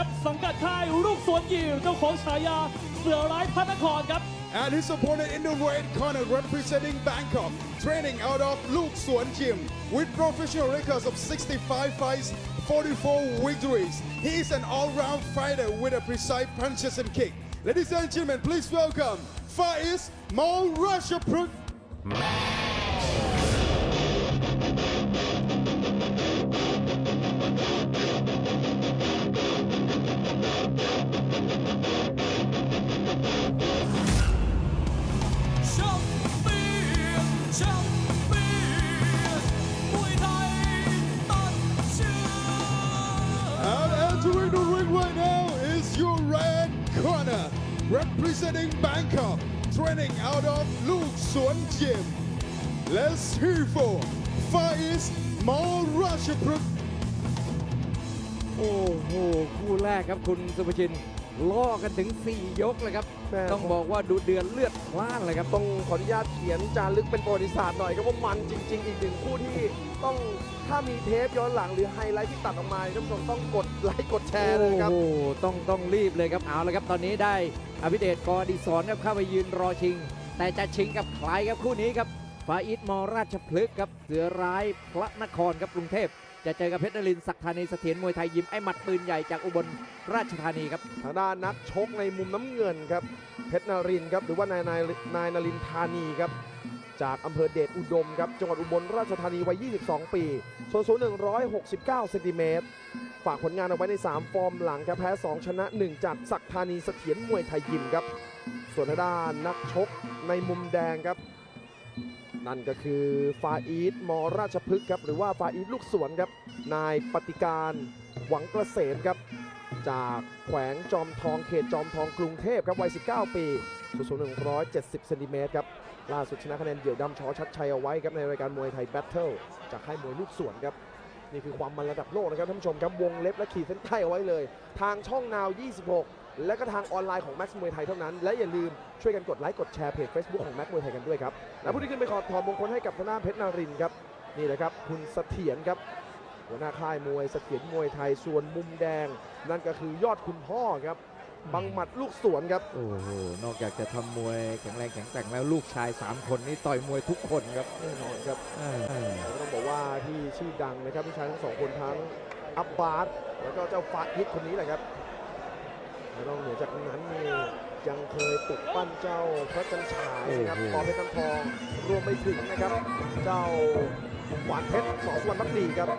ครับ สังกัดค่ายลูกสวนยิวเจ้าของฉายาเสือร้ายพระนครครับ And his opponent in the red corner representing Bangkok, training out of Luke Suan Gym with professional records of 65 fights, 44 victories. He is an all-round fighter with a precise punches and kick. Ladies and gentlemen, please welcome Faiz Mo Rashaprut. And entering the ring right now is your red corner, representing Bangkok, training out of Luke Suan Gym. Let's hear for Faiz Mo Rashaprut. โอ้โห คู่แรกครับคุณสุภชิน ล่อกันถึง 4 ยกเลยครับ แม่ ต้องบอกว่าดูเดือนเลือดพล่านเลยครับ ต้องขออนุญาตเขียนจารึกเป็นประวัติศาสตร์หน่อยครับว่ามันจริง ๆ อีกหนึ่งคู่ที่ต้องถ้ามีเทปย้อนหลังหรือไฮไลท์ที่ตัดออกมาท่านผู้ชมต้องกดไลค์กดแชร์เลยครับ โอ้โหต้องต้องรีบเลยครับ เอาละครับ ตอนนี้ได้อภิเดชกอดีศรครับเข้าไปยืนรอชิง แต่จะชิงกับใครครับคู่นี้ครับฟ้าอิทมอราชพฤกษ์ครับ เสือร้ายพระนครครับกรุงเทพ จะเจอกับเพชรนรินทร์ศักธานีเสถียรมวยไทยยิมไอ้หมัดปืนใหญ่จากอุบลราชธานีครับทางด้านนักชกในมุมน้ำเงินครับเพชรนรินทร์ครับหรือว่านายนายนายนรินทร์ธานีครับจากอำเภอเดชอุดมครับจังหวัดอุบลราชธานีวัย 22 ปีส่วนสูง 169 เซนติเมตรฝากผลงานเอาไว้ใน 3 ฟอร์มหลังครับแพ้ 2 ชนะ 1 จากศักธานีเสถียรมวยไทยยิมครับ ส่วนทางด้านนักชกในมุมแดงครับ นั่นก็คือฟาอีทมราชพฤกษ์ครับหรือว่าฟาอีทลูกสวนครับนายปฏิการหวังเกษมครับจากแขวงจอมทองเขตจอมทองกรุงเทพครับวัย 19 ปีสูงสูง170เซนติเมตรครับล่าสุดชนะคะแนนเดี่ยวดำชอชัดชัยเอาไว้ครับในรายการมวยไทยแบทเทิลจากค่ายมวยลูกสวนครับนี่คือความมันระดับโลกนะครับท่านผู้ชมครับวงเล็บและขีดเส้นใต้เอาไว้เลย ทางช่องนาว 26 และก็ทางออนไลน์ของ Max มวยไทยเท่านั้น และอย่าลืมช่วยกันกดไลค์กดแชร์เพจ Facebook ของ Max มวยไทยกันด้วยครับและผู้ที่ขึ้นไปขอถอดมงคลให้กับทางด้านเพชรนารินทร์ครับนี่แหละครับคุณเสถียรครับหัวหน้าค่ายมวยเสถียรมวยไทยส่วนมุมแดง นั่นก็คือยอดคุณพ่อครับบังหมัดลูกสวนครับโอ้โหนอกจากจะทำมวยแข็งแรงแข็งแกร่งแล้วลูกชาย 3 คนนี่ต่อยมวยทุกคนครับแน่นอนครับอ่าอ่าต้องบอกว่าที่ชื่อดังนะครับพี่ชายทั้งสองคนทั้งอับบาสแล้วก็เจ้าฟาฮิตคนนี้แหละครับแล้ว นอกเหนือจากนั้นนี่ยังเคยปลุกปั้นเจ้าพระจันฉายนะครับปอเพชรน้ำทองรวมไปถึงนะครับ เจ้าหวานเพชรสอสุวรรณมักดีครับ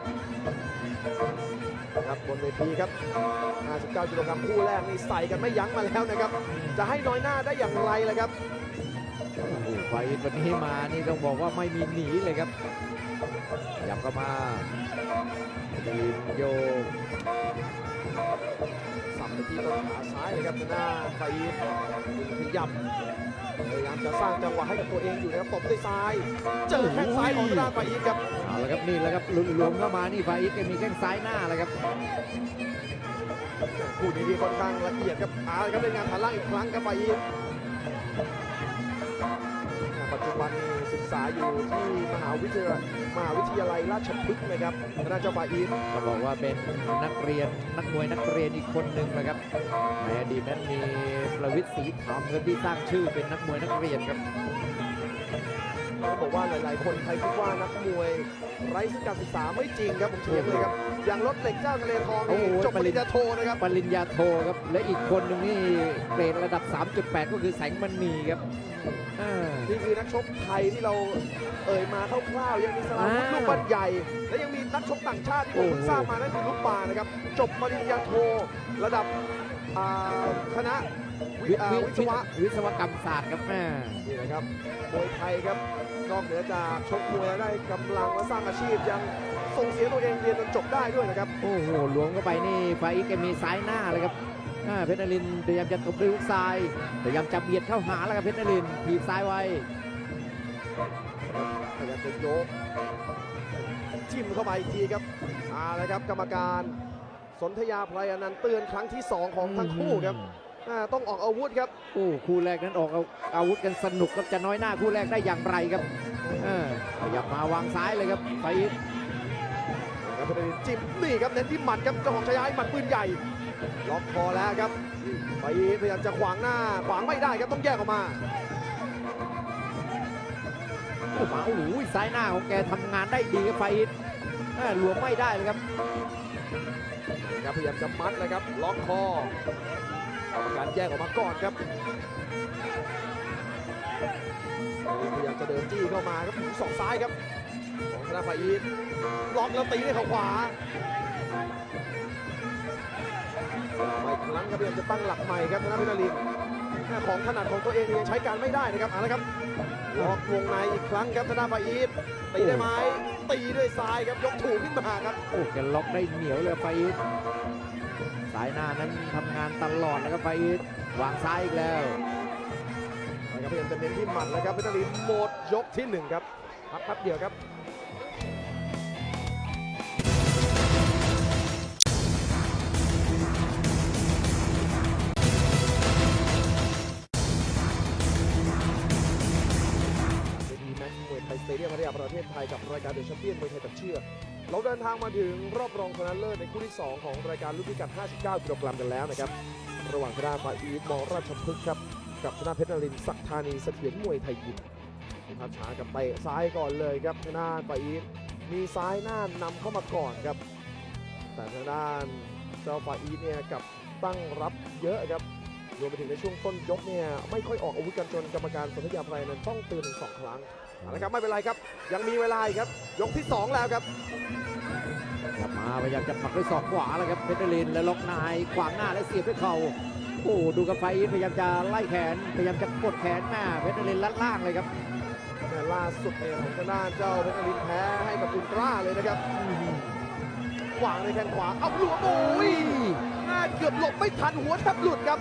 นะครับบนเวทีครับ 59กิโลกรัมคู่แรกนี่ใส่กันไม่ยั้งมาแล้วนะครับ จะให้น้อยหน้าได้อย่างไรเลยครับโอ้โหไฟท์วันนี้มานี่ต้องบอกว่าไม่มีหนีเลยครับขยับเข้ามาดีนโยกสับไป ที่ต้นขาซ้ายเลยครับหน้าไฟยินขยับพยายามจะสร้างจังหวะให้กับตัวเองอยู่นะครับตบด้วยซ้าย เจอแข้งซ้ายของทางด้านไฟยินครับเอาละครับนี่แหละครับหลุดหลวมเข้ามานี่ไฟท์ก็มีแข้งซ้ายหน้าแล้วครับคู่นี้ที่ค่อนข้างละเอียดครับเอาละครับเล่นงานฐานล่างอีกครั้งครับไฟยินปัจจุบันนี่ศึก ษาอยู่ที่มหาวิทยาลัยมหาวิทยาลัยราชพฤกษ์นะครับทางด้านเจ้าไฟยินก็บอกว่าเป็นนักเรียนนักมวยนักเรียนอีกคนหนึ่งนะครับในอดีตนั้นมีประวิทย์ศรีธรรมครับที่สร้างชื่อเป็นนักมวยนักเรียนครับต้องบอกว่าหลาย ๆ คนใครคิดว่านักมวยไร้ซึ่งการศึกษาไม่จริงครับผมเถียงเลยครับอย่างรถเหล็กเจ้าทะเลทองโอ้นี่โหจบปริญญาโทนะครับปริญญาโทครับและอีกคนหนึ่งนี่เกรดระดับ 3.8 ก็คือแสงมณีครับอ่า นี่คือนักชกไทยที่เราเอ่ยมาคร่าวๆยังมีสลาวุธอ่าลูกบันใหญ่ และยังมีนักชกต่างชาติที่ผมเพิ่งทราบมานั่นคือลูกปลานะครับ จบปริญญาโทระดับอ่าคณะวิอ่าวิศวะวิศวกรรมศาสตร์ครับแม่นี่นะครับมวยไทยครับนอกเหนือจากชกมวยแล้วได้กำลังและสร้างอาชีพยังส่งเสียตัวเองเรียนจนจบได้ด้วยนะครับ โอ้โหหลวมเข้าไปนี่ไฟอีกแกมีซ้ายหน้าเลยครับอ่า เพชรนรินทร์พยายามจะตบด้วยฮุกซ้ายพยายามจะเบียดเข้าหาแล้วครับเพชรนรินทร์ถีบซ้ายไว้พยายามจะยกจิ้มเข้าไปอีกทีครับเอาละครับกรรมการสนธยาไพรอนันต์เตือนครั้งที่ 2 ของทั้งคู่ครับอ่าต้องออกอาวุธครับโอ้คู่แรกนั้นออกเอาอาวุธกันสนุกครับจะน้อยหน้าคู่แรกได้อย่างไรครับเออขยับมาวางซ้ายเลยครับไฟอีกครับเป็นจิ้มนี่ครับเน้นที่หมัดครับเจ้าของชายาหมัดปืนใหญ่ ล็อกคอแล้วครับไปพยายามจะขวางหน้าขวางไม่ได้ครับต้องแยกออกมาโอ้โหโอ้โหซ้ายหน้าของแกทำงานได้ดีครับไฟอินหลวมไม่ได้เลยครับครับพยายามจะมัดเลยครับล็อกคอกรรมการแยกออกมาก่อนครับพยายามจะเดินจี้เข้ามาครับหูสองซ้ายครับของธนาฝ่ายอีทล็อกแล้วตีด้วยเขาขวา ครั้งครับพยายามจะตั้งหลักใหม่ครับธนาพินาลินของถนัดของตัวเองยังใช้การไม่ได้นะครับเอาละครับล็อกวงในอีกครั้งครับธนาฝ่ายอีทตีได้ไหมตีด้วยซ้ายครับยกถูกขึ้นมาครับโอ้แกล็อกได้เหนียวเลยไฟอินสายหน้านั้นทำงานตลอดแล้วครับไฟอินวางซ้ายอีกแล้วนะครับพยายามจะเน้นที่หมัดแล้วครับเพชรนารินหมดยกที่หนึ่งครับพักแป๊บเดียวครับ เดียมพัทยาประเทศไทยกับรายการเดอะแชมเปี้ยนมวยไทยตัดเชือกเราเดินทางมาถึงรอบรองชนะเลิศในคู่ที่ 2 ของรายการรุ่นพิกัด 59 กิโลกรัมกันแล้วนะครับ ระหว่างชนะฝ่ายอีทมอราชพฤกษ์ครับ กับชนะเพชรนรินทร์ศักธานีเสถียรมวยไทยยิมภาพช้ากับเตะซ้ายก่อนเลยครับทางด้านฝ่ายอีทมีซ้ายหน้านำเข้ามาก่อนครับ แต่ทางด้านเจ้าฝ่ายอีทเนี่ยกับตั้งรับเยอะครับรวมไปถึงในช่วงต้นยกเนี่ยไม่ค่อยออกอาวุธกันจนกรรมการสนธยาไพรนั้นต้องเตือนถึงสองครั้ง เอาละครับไม่เป็นไรครับ ยังมีเวลาอีกครับ ยกที่สองแล้วครับกลับมาพยายามจะผลักด้วยศอกขวาแล้วครับเพชรนรินทร์แล้วล็อกนายขวางหน้าและเสียบด้วยเข่าโอ้ดูกับไฟอินพยายามจะไล่แขนพยายามจะกดแขนแม่เพชรนรินทร์ลัดล่างเลยครับแต่ล่าสุดเนี่ยของทางด้านเจ้าเพชรนรินทร์แพ้ให้กับอุลตร้าเลยนะครับขวางในแข้งขวาเอาหลวมโอ้ยหน้าเกือบหลบไม่ทันหัวแทบหลุดครับ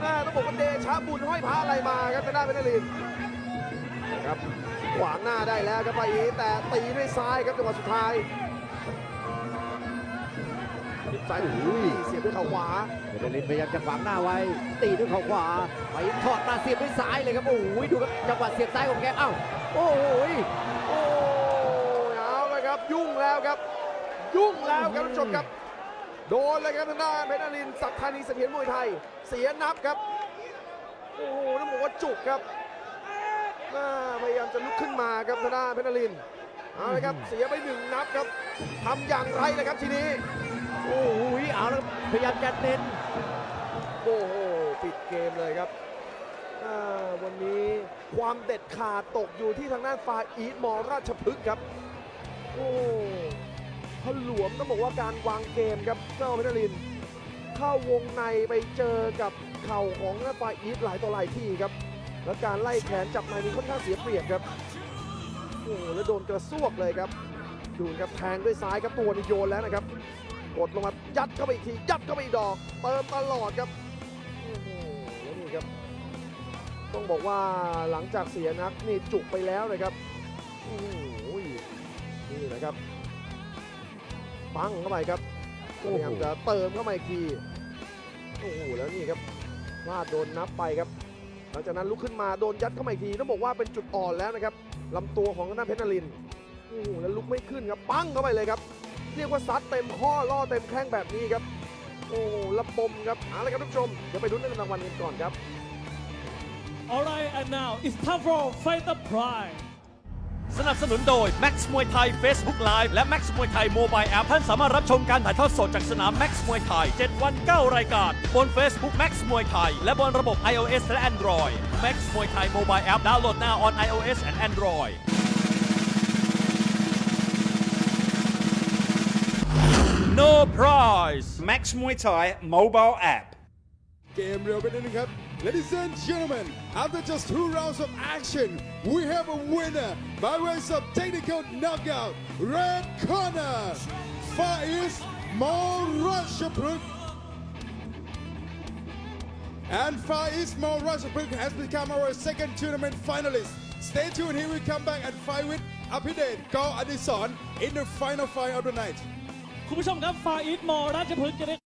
หน้าต้องบอกว่าเดชาบุญห้อยพระอะไรมาครับทางด้านเพชรนรินทร์นะ ครับขวางหน้าได้แล้วครับไปอีทแต่ตีด้วยซ้ายครับจังหวะสุดท้ายทิศซ้ายโอ้ยเสียบด้วยเข่าขวาเพชรนรินทร์พยายามจะขวางหน้าไว้ ตีด้วยเข่าขวาไปถอดมาเสียบด้วยซ้ายเลยครับโอ้โหดูครับจังหวะเสียบซ้ายของแกเอ้าโอ้โหโอ้ยเอาเลยครับยุ่งแล้วครับ ยุ่งแล้วครับท่านผู้ชมครับ โดนเลยครับทางด้านเพชรนรินทร์ศักดิ์ธานีเสถียรมวยไทย เสียนับครับโอ้โหต้องบอกว่าจุกครับ ขึ้นมาครับทางด้านเพชรนรินทร์เอาเลยครับเสียไปหนึ่งนับครับทำอย่างไรเลยครับทีนี้ โอ้โหเอาแล้วพยายามจะเน้นโอ้โหปิดเกมเลยครับอ่าวันนี้ความเด็ดขาดตกอยู่ที่ทางด้านฝ่ายอีทมอราชพฤกษ์ครับ โอ้พหลวมต้องบอกว่าการวางเกมครับเจ้าเพชรลินทร์เข้าวงในไปเจอกับเข่าของหน้าฝ่ายอีทหลายต่อหลายที่ครับ แล้วการไล่แขนจับในนี้ค่อนข้างเสียเปรียบครับโอ้โหแล้วโดนกระซวกเลยครับดูครับแทงด้วยซ้ายครับตัวนี่โยนแล้วนะครับกดลงมายัดเข้าไปอีกทียัดเข้าไปอีกดอก เติมตลอดครับโอ้โหแล้วนี่ครับต้องบอกว่าหลังจากเสียนักนี่จุกไปแล้วนะครับโอ้โหนี่นะครับปังเข้าไปครับพยายามจะเติมเข้ามาอีกทีโอ้โหแล้วนี่ครับพลาดโดนนับไปครับ ลังจากนั้นลุกขึ้นมาโดนยัดเข้ามาอีกทีต้องบอกว่าเป็นจุดอ่อนแล้วนะครับลำตัวของทางด้านเพชรนรินโอ้โหแล้วลุกไม่ขึ้นครับปั้งเข้าไปเลยครับ เรียกว่าซัดเต็มข้อล่อเต็มแข้งแบบนี้ครับ โอ้โหระบมครับเอาละครับท่านผู้ชมเดี๋ยวไปลุ้นเงินรางวัลกันก่อนครับ Alright and now it's time for Fighter Pride สนับสนุนโดย Max มวยไทย Facebook Live และ Max มวยไทย Mobile App ท่านสามารถรับชมการถ่ายทอดสดจากสนาม Max มวยไทย 7 วัน 9 รายการ บน Facebook Max มวยไทย และบนระบบ iOS และ Android Max มวยไทย Mobile App ดาวน์โหลด now on iOS and Android No prize Max มวยไทย Mobile App เกมเร็วไปนิดนึงครับ Ladies and gentlemen after just two rounds of action we have a winner by ways of technical knockout red corner Far East Morashapur and Far East Morashapur has become our second tournament finalist stay tuned here we come back and fight with Apidet Go Adison in the final fight of the night คุณผู้ชมครับฟาอิสมอราชพฤกษ์จะได้